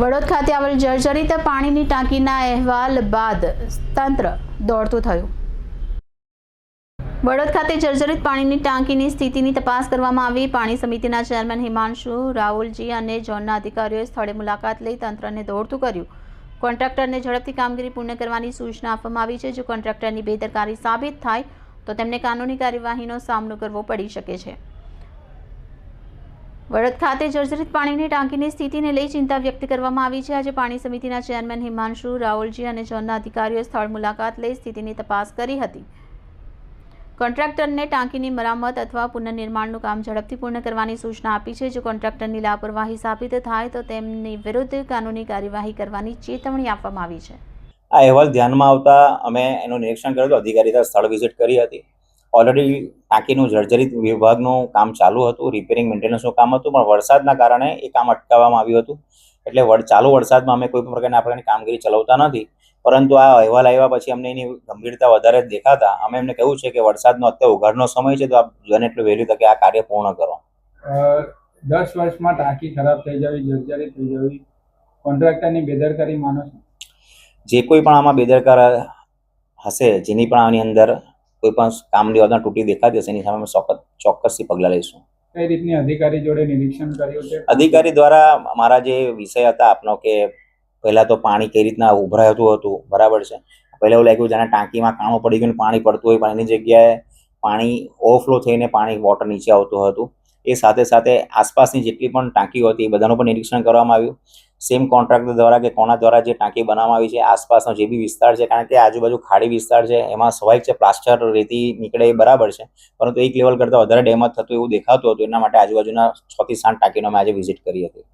વડોદ ખાતે આવેલ જર્જરિત પાણીની ટાંકીના અહેવાલ બાદ તંત્ર દોડતું થયું. વડોદ ખાતે જર્જરિત પાણીની ટાંકીની સ્થિતિની તપાસ કરવામાં આવી. પાણી સમિતિના ચેરમેન હિમાંશુ રાહુલજી અને ઝોનના અધિકારીઓએ સ્થળે મુલાકાત લઈ તંત્રને દોડતું કર્યું. કોન્ટ્રાક્ટરને ઝડપથી કામગીરી પૂર્ણ કરવાની સૂચના આપવામાં આવી છે. જો કોન્ટ્રાક્ટરની બેદરકારી સાબિત થાય, તો તેમને કાનૂની કાર્યવાહીનો સામનો કરવો પડી શકે છે. વડોદ ખાતે જર્જરિત પાણીની ટાંકીની સ્થિતિને લઈ ચિંતા વ્યક્ત કરવામાં આવી છે. આજે પાણી સમિતિના ચેરમેન હિમાંશુ રાહુલજી અને ઝોનના અધિકારીઓ સ્થળ મુલાકાત લઈ સ્થિતિની તપાસ કરી હતી. કોન્ટ્રાક્ટરને ટાંકીની મરામત અથવા પુનઃનિર્માણનું કામ ઝડપથી પૂર્ણ કરવાની સૂચના આપી છે. જો કોન્ટ્રાક્ટરની લાપરવાહી સાબિત થાય તો તેમની વિરુદ્ધ કાનૂની કાર્યવાહી કરવાની ચેતવણી આપવામાં આવી છે. આ અહેવાલ ધ્યાનમાં આવતા અમે એનું નિરીક્ષણ કર્યું હતું અધિકારી સ્થળ વિઝિટ કરી હતી. ઓલરેડી ટાંકીનું જર્જરિત વિભાગનું કામ ચાલુ હતું રિપેરિંગ મેન્ટેનન્સનું કામ હતું પણ વરસાદના કારણે એ કામ અટકાવવામાં આવ્યું હતું. એટલે ચાલુ વરસાદમાં અમે કોઈ પણ પ્રકારની આપણે કામગીરી ચલાવતા નથી. પરંતુ આ અહેવાલ આવ્યા પછી અમને એની ગંભીરતા વધારે દેખાતા. અમે એમને કહ્યું છે કે વરસાદનો અત્યારે ઉઘાડનો સમય છે તો આપ બને એટલું વહેલી તકે આ કાર્ય પૂર્ણ કરો. દસ વર્ષમાં ટાંકી ખરાબ થઈ જવી જર્જરી થઈ જવી કોન્ટ્રાક્ટરની બેદરકારી માનો છો? જે કોઈ પણ આમાં બેદરકાર હશે જેની પણ આની અંદર કોઈ પણ કામની યોજના તૂટી દેખાતી હશે એની સામે અમે ચોક્કસ ચોક્કસથી પગલાં લઈશું. કઈ રીતની અધિકારી જોડે નિરીક્ષણ કર્યું છે? અધિકારી દ્વારા મારા જે વિષય હતા આપનો કે પહેલા તો પાણી કઈ રીતના ઉભરાતું હતું બરાબર છે. પહેલા એવું લાગ્યું જાણે ટાંકીમાં કાણું પડી ગયું ને પાણી પડતું હોય પણ એની જગ્યાએ પાણી ઓવરફ્લો થઈને પાણી વોટર નીચે આવતું હતું. એ સાથે સાથે આસપાસની જેટલી પણ ટાંકીઓ હતી એ બધાનું પણ નિરીક્ષણ કરવામાં આવ્યું. સેમ કોન્ટ્રાક્ટર દ્વારા કે કોના દ્વારા જે ટાંકી બનાવવામાં આવી છે, આસપાસનો જે બી વિસ્તાર છે, કારણ કે આજુબાજુ ખાડી વિસ્તાર છે, એમાં સ્વાભાવિક છે પ્લાસ્ટર રેતી નીકળે એ બરાબર છે. પરંતુ એક લેવલ કરતાં વધારે ડેમેજ થતું એવું દેખાતું હતું, એના માટે આજુબાજુના છ થી સાત ટાંકીનો મેં આજે વિઝિટ કરી હતી.